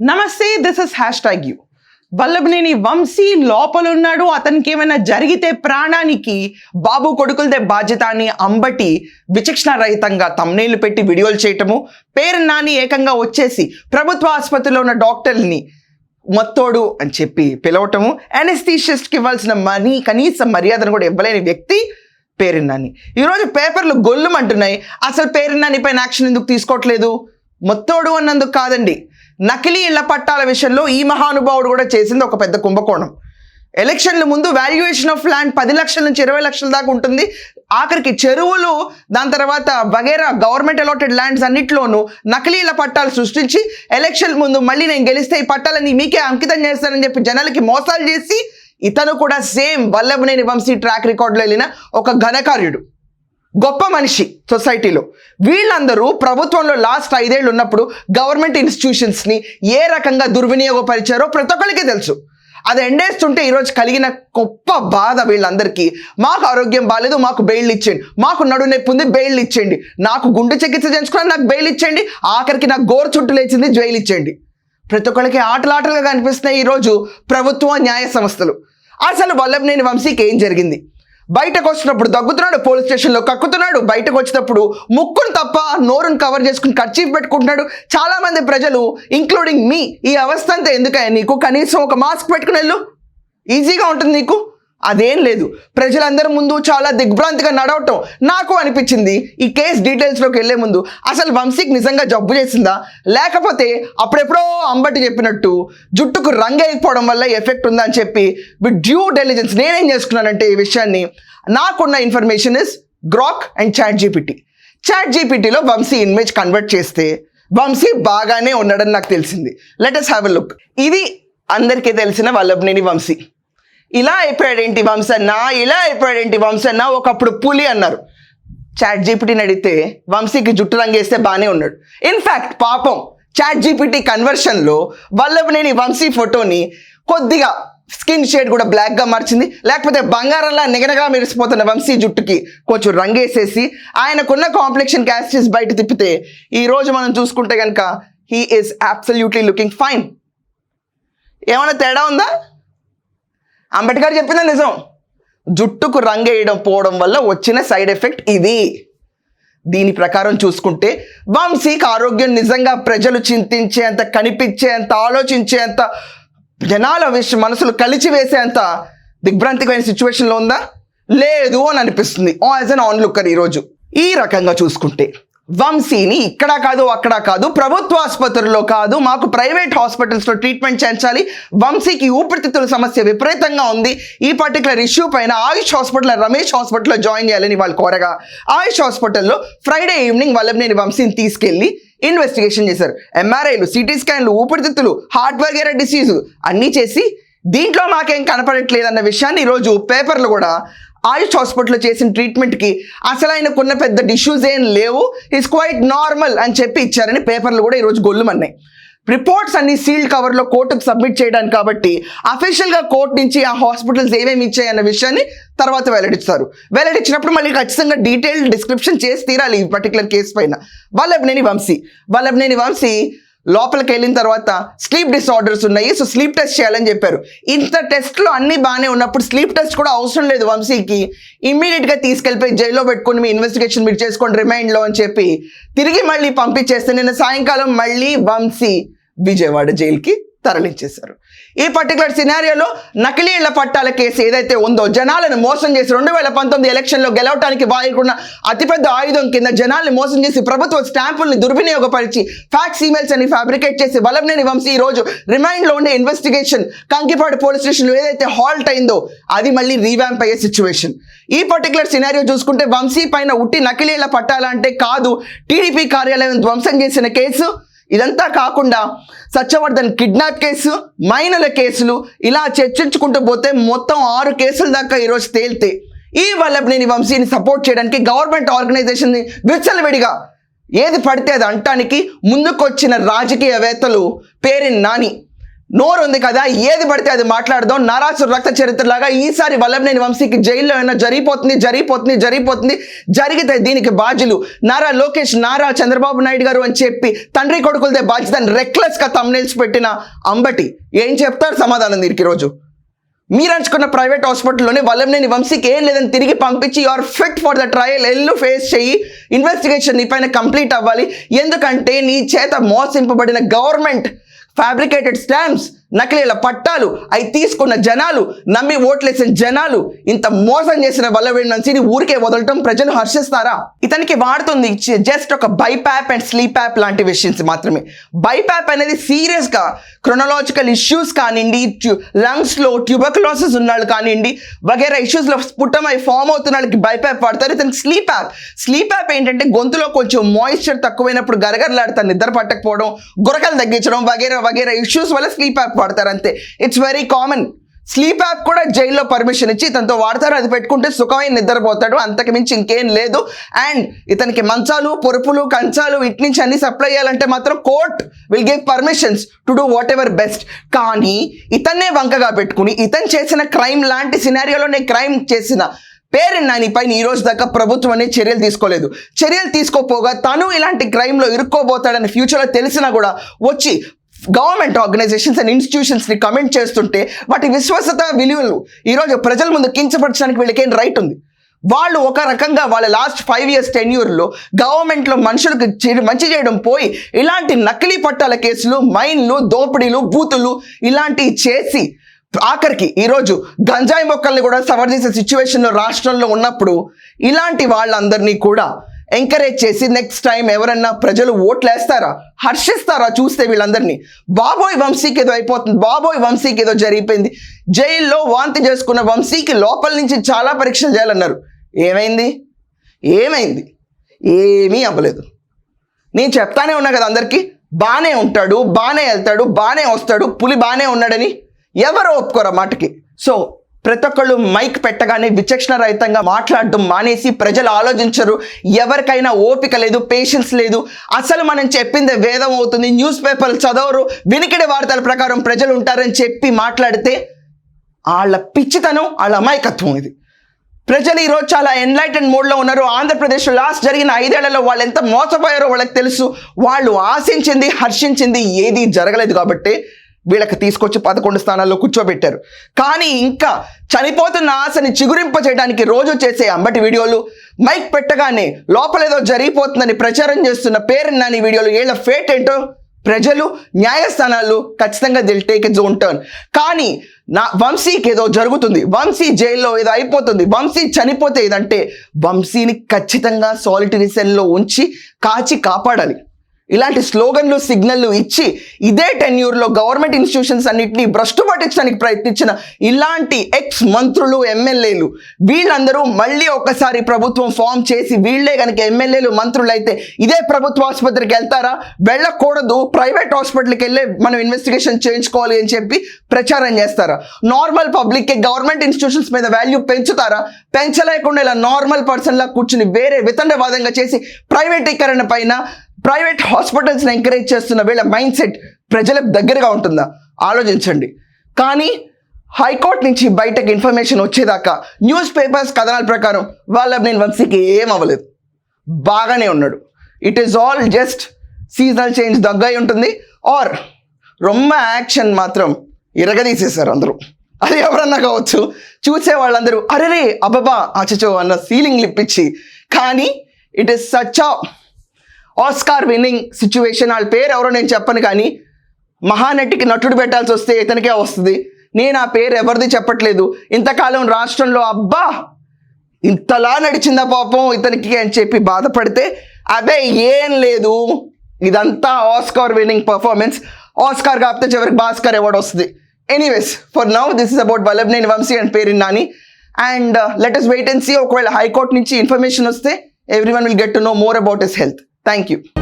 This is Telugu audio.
నమస్తే this is hashtag you Vallabhaneni Vamsi లోపలున్నాడు. అతనికి ఏమైనా జరిగితే ప్రాణానికి బాబు కొడుకులదే బాధ్యత అని అంబటి విచక్షణ రహితంగా తమ్నేళ్ళు పెట్టి వీడియోలు చేయటము పేరు నాని ఏకంగా వచ్చేసి ప్రభుత్వ ఆసుపత్రిలో ఉన్న డాక్టర్ని మొత్తోడు అని చెప్పి పిలవటము అనెస్థీషిస్ట్కి ఇవ్వాల్సిన మనీ కనీసం మర్యాదను కూడా ఇవ్వలేని వ్యక్తి పేరున్నాని ఈరోజు పేపర్లు గొల్లుమంటున్నాయి. అసలు పేరున్నాని పైన యాక్షన్ ఎందుకు తీసుకోవట్లేదు? మొత్తోడు అన్నందుకు కాదండి. నకిలీ ఇళ్ళ పట్టాల విషయంలో ఈ మహానుభావుడు కూడా చేసింది ఒక పెద్ద కుంభకోణం. ఎలక్షన్ల ముందు వాల్యుయేషన్ ఆఫ్ ల్యాండ్ పది లక్షల నుంచి ఇరవై లక్షల దాకా ఉంటుంది. ఆఖరికి చెరువులు దాని తర్వాత వగేరా గవర్నమెంట్ అలాటెడ్ ల్యాండ్స్ అన్నిట్లోనూ నకిలీల పట్టాలు సృష్టించి ఎలక్షన్ ముందు మళ్ళీ నేను గెలిస్తే ఈ పట్టాలని మీకే అంకితం చేస్తానని చెప్పి జనాలకి మోసాలు చేసి ఇతను కూడా సేమ్ వల్లభనేని వంశీ ట్రాక్ రికార్డులో వెళ్ళిన ఒక ఘనకార్యుడు. గొప్ప మనిషి సొసైటీలో. వీళ్ళందరూ ప్రభుత్వంలో లాస్ట్ ఐదేళ్ళు ఉన్నప్పుడు గవర్నమెంట్ ఇన్స్టిట్యూషన్స్ని ఏ రకంగా దుర్వినియోగపరిచారో ప్రతి ఒక్కరికి తెలుసు. అది ఎండేస్తుంటే ఈరోజు కలిగిన గొప్ప బాధ వీళ్ళందరికీ. మాకు ఆరోగ్యం బాగాలేదు మాకు బెయిల్ ఇచ్చేయండి. మాకు నడు నొప్పి ఉంది బెయిల్ ఇచ్చేయండి. నాకు గుండె చికిత్స చేయించుకున్నా నాకు బెయిల్ ఇచ్చేయండి. ఆఖరికి నాకు గోరు చుట్టూ లేచింది జైలు ఇచ్చేయండి. ప్రతి ఒక్కరికి ఆటలాటలుగా కనిపిస్తున్నాయి ఈరోజు ప్రభుత్వ న్యాయ సంస్థలు. అసలు వల్లభనేని వంశీకి ఏం జరిగింది? బయటకు వచ్చినప్పుడు దగ్గుతున్నాడు పోలీస్ స్టేషన్లో కక్కుతున్నాడు. బయటకు వచ్చినప్పుడు ముక్కును తప్ప నోరును కవర్ చేసుకుని ఖర్చీఫ్ పెట్టుకుంటున్నాడు. చాలామంది ప్రజలు ఇంక్లూడింగ్ మీ ఈ అవస్థ అంతా ఎందుకయ్యా నీకు? కనీసం ఒక మాస్క్ పెట్టుకుని వెళ్ళు. ఈజీగా ఉంటుంది నీకు? అదేం లేదు. ప్రజలందరి ముందు చాలా దిగ్భ్రాంతిగా నడవటం నాకు అనిపించింది. ఈ కేస్ డీటెయిల్స్లోకి వెళ్ళే ముందు అసలు వంశీకి నిజంగా జబ్బు చేసిందా? లేకపోతే అప్పుడెప్పుడో అంబటి చెప్పినట్టు జుట్టుకు రంగేయకపోవడం వల్ల ఎఫెక్ట్ ఉందా అని చెప్పి విత్ డ్యూ డెలిజెన్స్ నేనేం చేసుకున్నానంటే ఈ విషయాన్ని నాకున్న information is Grok and ChatGPT chat జీపీటీలో Vamsi image convert చేస్తే వంశీ బాగానే ఉన్నాడని నాకు తెలిసింది. Let us have a look ఇది అందరికీ తెలిసిన వల్లభనేని వంశీ. ఇలా అయిపోయాడేంటి వంశన్న? ఇలా అయిపోయాడేంటి వంశన్న? ఒకప్పుడు పులి అన్నారు. చాట్ జీపీటీని అడిగితే వంశీకి జుట్టు రంగేస్తే బాగానే ఉన్నాడు. ఇన్ఫ్యాక్ట్ పాపం చాట్ జీపీటీ కన్వర్షన్లో వల్లభనేని వంశీ ఫోటోని కొద్దిగా స్కిన్ షేడ్ కూడా బ్లాక్గా మార్చింది. లేకపోతే బంగారంలా నిగనగా మెరిసిపోతున్న వంశీ జుట్టుకి కొంచెం రంగేసేసి ఆయనకున్న కాంప్లెక్షన్ క్యాస్టిస్ బయట తిప్పితే ఈ రోజు మనం చూసుకుంటే కనుక he is absolutely looking fine ఏమైనా తేడా ఉందా? అంబేద్కర్ చెప్పింది నిజం. జుట్టుకు రంగేయడం పోవడం వల్ల వచ్చిన సైడ్ ఎఫెక్ట్ ఇది. దీని ప్రకారం చూసుకుంటే వంశీకి ఆరోగ్యం నిజంగా ప్రజలు చింతించేంత కనిపించేంత ఆలోచించేంత జనాల విష మనసులు కలిచి వేసేంత దిగ్భ్రాంతికమైన సిచ్యువేషన్లో ఉందా? లేదు అని అనిపిస్తుంది. యాజ్ అన్ ఆన్ లుక్కర్ ఈరోజు ఈ రకంగా చూసుకుంటే. వంశీని ఇక్కడ కాదు అక్కడ కాదు ప్రభుత్వ ఆసుపత్రుల్లో కాదు మాకు ప్రైవేట్ హాస్పిటల్స్లో ట్రీట్మెంట్ చేయించాలి. వంశీకి ఊపిరితిత్తుల సమస్య విపరీతంగా ఉంది. ఈ పర్టికులర్ ఇష్యూ పైన ఆయుష్ హాస్పిటల్ రమేష్ హాస్పిటల్లో జాయిన్ చేయాలని వాళ్ళు కోరగా ఆయుష్ హాస్పిటల్లో ఫ్రైడే ఈవినింగ్ వల్లభనేని వంశీని తీసుకెళ్ళి ఇన్వెస్టిగేషన్ చేశారు. ఎంఆర్ఐలు సిటీ స్కాన్లు ఊపిరితిత్తులు హార్ట్ వగేరా డిసీజు అన్నీ చేసి దీంట్లో మాకేం కనపడట్లేదన్న విషయాన్ని ఈరోజు పేపర్లు కూడా ఆయుష్ హాస్పిటల్లో చేసిన ట్రీట్మెంట్కి అసలు ఆయనకున్న పెద్ద డిష్యూస్ ఏం లేవు. ఈస్ క్వైట్ నార్మల్ అని చెప్పి ఇచ్చారని పేపర్లు కూడా ఈరోజు గొల్లుమన్నాయి. రిపోర్ట్స్ అన్ని సీల్డ్ కవర్లో కోర్టుకు సబ్మిట్ చేయడానికి కాబట్టి అఫీషియల్గా కోర్టు నుంచి ఆ హాస్పిటల్స్ ఏమేమి ఇచ్చాయన్న విషయాన్ని తర్వాత వెల్లడిస్తారు. వెల్లడిచ్చినప్పుడు మళ్ళీ ఖచ్చితంగా డీటెయిల్డ్ డిస్క్రిప్షన్ చేసి తీరాలి ఈ పర్టికులర్ కేసు పైన. వల్లభనేని వంశీ. వల్లభనేని వంశీ లోపలికి వెళ్ళిన తర్వాత స్లీప్ డిసార్డర్స్ ఉన్నాయి. సో స్లీప్ టెస్ట్ చేయాలని చెప్పారు. ఇంత టెస్ట్లో అన్ని బాగానే ఉన్నప్పుడు స్లీప్ టెస్ట్ కూడా అవసరం లేదు వంశీకి. ఇమ్మీడియట్గా తీసుకెళ్ళిపోయి జైల్లో పెట్టుకొని మీ ఇన్వెస్టిగేషన్ మీరు చేసుకోండి రిమైండ్లో అని చెప్పి తిరిగి మళ్ళీ పంపించేస్తే నిన్న సాయంకాలం మళ్ళీ వంశీ విజయవాడ జైలుకి తరలించేశారు. ఈ పర్టికులర్ సినారియోలో నకిలీ ఇళ్ళ పట్టాల కేసు ఏదైతే ఉందో జనాలను మోసం చేసి రెండు వేల పంతొమ్మిది ఎలక్షన్లో గెలవడానికి వాయుకున్న అతిపెద్ద ఆయుధం కింద జనాల్ని మోసం చేసి ప్రభుత్వ స్టాంపుల్ని దుర్వినియోగపరిచి ఫ్యాక్స్ ఈమెయిల్స్ అని ఫ్యాబ్రికేట్ చేసి వలంనేని వంశీ ఈ రోజు రిమైండ్లో ఉండే ఇన్వెస్టిగేషన్ కంకిపాడు పోలీస్ స్టేషన్లో ఏదైతే హాల్ట్ అయిందో అది మళ్ళీ రీవ్యాంప్ అయ్యే సిచ్యువేషన్ ఈ పర్టికులర్ సినారియో చూసుకుంటే వంశీ పైన ఉట్టి నకిలీల పట్టాలంటే కాదు టీడీపీ కార్యాలయం ధ్వంసం చేసిన కేసు. ఇదంతా కాకుండా సత్యవర్ధన్ కిడ్నాప్ కేసు మైనల కేసులు ఇలా చర్చించుకుంటూ పోతే మొత్తం ఆరు కేసుల దాకా ఈరోజు తేలితే ఈ వల్లభనేని వంశీని సపోర్ట్ చేయడానికి గవర్నమెంట్ ఆర్గనైజేషన్ని విచ్చలవిడిగా ఏది పడితే అది అంటానికి ముందుకొచ్చిన రాజకీయవేత్తలు పేరు నాని. నోరు ఉంది కదా ఏది పడితే అది మాట్లాడదాం. నారాసుర రక్త చరిత్రలాగా ఈసారి వల్లభనేని వంశీకి జైల్లో అయినా జరిగిపోతుంది జరిగిపోతుంది జరిగిపోతుంది. జరిగితే దీనికి బాధ్యులు నారా లోకేష్ నారా చంద్రబాబు నాయుడు గారు అని చెప్పి తండ్రి కొడుకులదే బాధ్యత రెక్లెస్గా తమ్నేల్స్ పెట్టిన అంబటి ఏం చెప్తారు సమాధానం దీనికి ఈరోజు? మీరు అంచుకున్న ప్రైవేట్ హాస్పిటల్లోనే వల్లభనేని వంశీకి ఏం లేదని తిరిగి పంపించి you're fit for the trial ఎల్లు ఫేస్ చేయి. ఇన్వెస్టిగేషన్ నీ పైన కంప్లీట్ అవ్వాలి. ఎందుకంటే నీ చేత మోసింపబడిన గవర్నమెంట్ fabricated stamps. నకిలీల పట్టాలు అవి తీసుకున్న జనాలు నమ్మి ఓట్లేసిన జనాలు ఇంత మోసం చేసిన వల్లవేణి వంశీని ఊరికే వదలటం ప్రజలు హర్షిస్తారా? ఇతనికి వాడుతుంది జస్ట్ ఒక బైప్యాప్ అండ్ స్లీప్ యాప్ లాంటి విషయన్స్ మాత్రమే. బైప్యాప్ అనేది సీరియస్గా క్రొనలాజికల్ ఇష్యూస్ కానివ్వండి లంగ్స్లో ట్యూబర్కులోసిస్ ఉన్న వాళ్ళు కానివ్వండి వగేరా ఇష్యూస్లో స్ఫుటమై ఫామ్ అవుతున్న వాళ్ళకి బైప్యాప్ వాడతారు. ఇతనికి స్లీప్ యాప్ స్లీప్ యాప్ ఏంటంటే గొంతులో కొంచెం మాయిశ్చర్ తక్కువైనప్పుడు గరగరలాడతారు నిద్ర పట్టకపోవడం గురకలు తగ్గించడం వగేరా వగేరా ఇష్యూస్ వల్ల స్లీప్ యాప్ వాడతారు అంతే it's very common sleep app కూడా జైల్లో పర్మిషన్ ఇచ్చి ఇతనితో వాడతారు అది పెట్టుకుంటే సుఖమైన నిద్రపోతాడు అంతకు మించి ఇంకేం లేదు. అండ్ ఇతనికి మంచాలు పొరుపులు కంచాలు ఇటు నుంచి అన్ని సప్లై చేయాలంటే మాత్రం court will give permissions to do whatever best కానీ ఇతన్నే వంకగా పెట్టుకుని ఇతను చేసిన క్రైమ్ లాంటి సినారియోలోనే క్రైమ్ చేసిన పేరెంట్ నాని పైన ఈ రోజు దాకా ప్రభుత్వం అనేది చర్యలు తీసుకోలేదు. చర్యలు తీసుకోపోగా తను ఇలాంటి క్రైమ్లో ఇరుక్కోబోతాడని ఫ్యూచర్లో తెలిసినా కూడా వచ్చి గవర్నమెంట్ ఆర్గనైజేషన్స్ అండ్ ఇన్స్టిట్యూషన్స్ని కమెంట్ చేస్తుంటే వాటి విశ్వసత విలువలు ఈరోజు ప్రజల ముందు కించపరచడానికి వీళ్ళకేం రైట్ ఉంది? వాళ్ళు ఒక రకంగా వాళ్ళ లాస్ట్ ఫైవ్ ఇయర్స్ టెన్యూర్లో గవర్నమెంట్లో మనుషులకు మంచి చేయడం పోయి ఇలాంటి నకిలీ పట్టాల కేసులు మైన్లు దోపిడీలు బూతులు ఇలాంటివి చేసి ఆఖరికి ఈరోజు గంజాయి మొక్కల్ని కూడా సవర్ చేసే సిచ్యువేషన్లో రాష్ట్రంలో ఉన్నప్పుడు ఇలాంటి వాళ్ళందరినీ కూడా ఎంకరేజ్ చేసి నెక్స్ట్ టైం ఎవరన్నా ప్రజలు ఓట్లు వేస్తారా హర్షిస్తారా? చూస్తే వీళ్ళందరినీ. బాబోయ్ వంశీకి ఏదో అయిపోతుంది. బాబోయ్ వంశీకి ఏదో జరిగిపోయింది. జైల్లో వాంతి చేసుకున్న వంశీకి లోపల నుంచి చాలా పరీక్షలు చేయాలన్నారు. ఏమైంది? ఏమైంది? ఏమీ అవ్వలేదు. నేను చెప్తానే ఉన్నా కదా అందరికీ. బాగానే ఉంటాడు బాగానే వెళ్తాడు బాగానే వస్తాడు పులి బాగానే ఉన్నాడని ఎవరు ఒప్పుకోరు మాటకి. సో ప్రతి ఒక్కళ్ళు మైక్ పెట్టగానే విచక్షణ రహితంగా మాట్లాడడం మానేసి ప్రజలు ఆలోచించరు. ఎవరికైనా ఓపిక లేదు పేషెన్స్ లేదు. అసలు మనం చెప్పింది వేదం అవుతుంది. న్యూస్ పేపర్లు చదవరు. వినికిడి వార్తల ప్రకారం ప్రజలు ఉంటారని చెప్పి మాట్లాడితే వాళ్ళ పిచ్చితనం వాళ్ళ అమాయకత్వం ఇది. ప్రజలు ఈరోజు చాలా ఎన్లైటెడ్ మూడ్లో ఉన్నారు. ఆంధ్రప్రదేశ్లో లాస్ట్ జరిగిన ఐదేళ్ళలో వాళ్ళు ఎంత మోసపోయారో వాళ్ళకి తెలుసు. వాళ్ళు ఆశించింది హర్షించింది ఏది జరగలేదు కాబట్టి వీళ్ళకి తీసుకొచ్చి పదకొండు స్థానాల్లో కూర్చోబెట్టారు. కానీ ఇంకా చనిపోతున్న ఆశని చిగురింప చేయడానికి రోజు చేసే అంబటి వీడియోలు మైక్ పెట్టగానే లోపలేదో జరిగిపోతుందని ప్రచారం చేస్తున్న పేరు వీడియోలు వీళ్ళ ఫేట్ ఏంటో ప్రజలు న్యాయస్థానాలు ఖచ్చితంగా will take its own turn కానీ నా వంశీకి ఏదో జరుగుతుంది. వంశీ జైల్లో ఏదో అయిపోతుంది. వంశీ చనిపోతే ఏదంటే వంశీని ఖచ్చితంగా సాలిటరీ సెల్లో ఉంచి కాచి కాపాడాలి. ఇలాంటి స్లోగన్లు సిగ్నల్లు ఇచ్చి ఇదే టెన్యూర్లో గవర్నమెంట్ ఇన్స్టిట్యూషన్స్ అన్నింటినీ భ్రష్టు పట్టించడానికి ప్రయత్నించిన ఇలాంటి ఎక్స్ మంత్రులు ఎమ్మెల్యేలు వీళ్ళందరూ మళ్ళీ ఒకసారి ప్రభుత్వం ఫామ్ చేసి వీళ్ళే కనుక ఎమ్మెల్యేలు మంత్రులు అయితే ఇదే ప్రభుత్వ ఆసుపత్రికి వెళ్తారా? వెళ్ళకూడదు. ప్రైవేట్ హాస్పిటల్కి వెళ్ళి మనం ఇన్వెస్టిగేషన్ చేయించుకోవాలి అని చెప్పి ప్రచారం చేస్తారా? నార్మల్ పబ్లిక్కి గవర్నమెంట్ ఇన్స్టిట్యూషన్స్ మీద వాల్యూ పెంచుతారా? పెంచలేకుండా ఇలా నార్మల్ పర్సన్లా కూర్చుని వేరే వితండవాదంగా చేసి ప్రైవేటీకరణ పైన ప్రైవేట్ హాస్పిటల్స్ని ఎంకరేజ్ చేస్తున్న వీళ్ళ మైండ్ సెట్ ప్రజలకు దగ్గరగా ఉంటుందా? ఆలోచించండి. కానీ హైకోర్టు నుంచి బయటకు ఇన్ఫర్మేషన్ వచ్చేదాకా న్యూస్ పేపర్స్ కథనాల ప్రకారం వాళ్ళ నేను వంశీకి ఏం అవ్వలేదు. బాగానే ఉన్నాడు. It is all just seasonal change దగ్గై ఉంటుంది. ఆర్ రొమ్మ యాక్షన్ మాత్రం ఇరగదీసేశారు అందరూ. అది ఎవరన్నా కావచ్చు. చూసే వాళ్ళందరూ అరే అబ్బబా అచ్చచో అన్న ఫీలింగ్ ఇప్పించి. కానీ it is such Oscar winning situation వాళ్ళ పేరు ఎవరో నేను చెప్పను కానీ మహానటికి నటుడు పెట్టాల్సి వస్తే ఇతనికే వస్తుంది. నేను ఆ పేరు ఎవరిది చెప్పట్లేదు. ఇంతకాలం రాష్ట్రంలో అబ్బా! ఇంతలా నడిచిందా పాపం ఇతనికి అని చెప్పి బాధపడితే అదే ఏం లేదు. ఇదంతా ఆస్కార్ విన్నింగ్ పర్ఫార్మెన్స్ ఆస్కార్ కాకపోతే చివరికి భాస్కర్ అవార్డు వస్తుంది. Anyways for now this is about Vallabhaneni Vamsi and Perni Nani and let us wait and see ఒకవేళ హైకోర్టు నుంచి ఇన్ఫర్మేషన్ వస్తే everyone will get to know more about his health thank you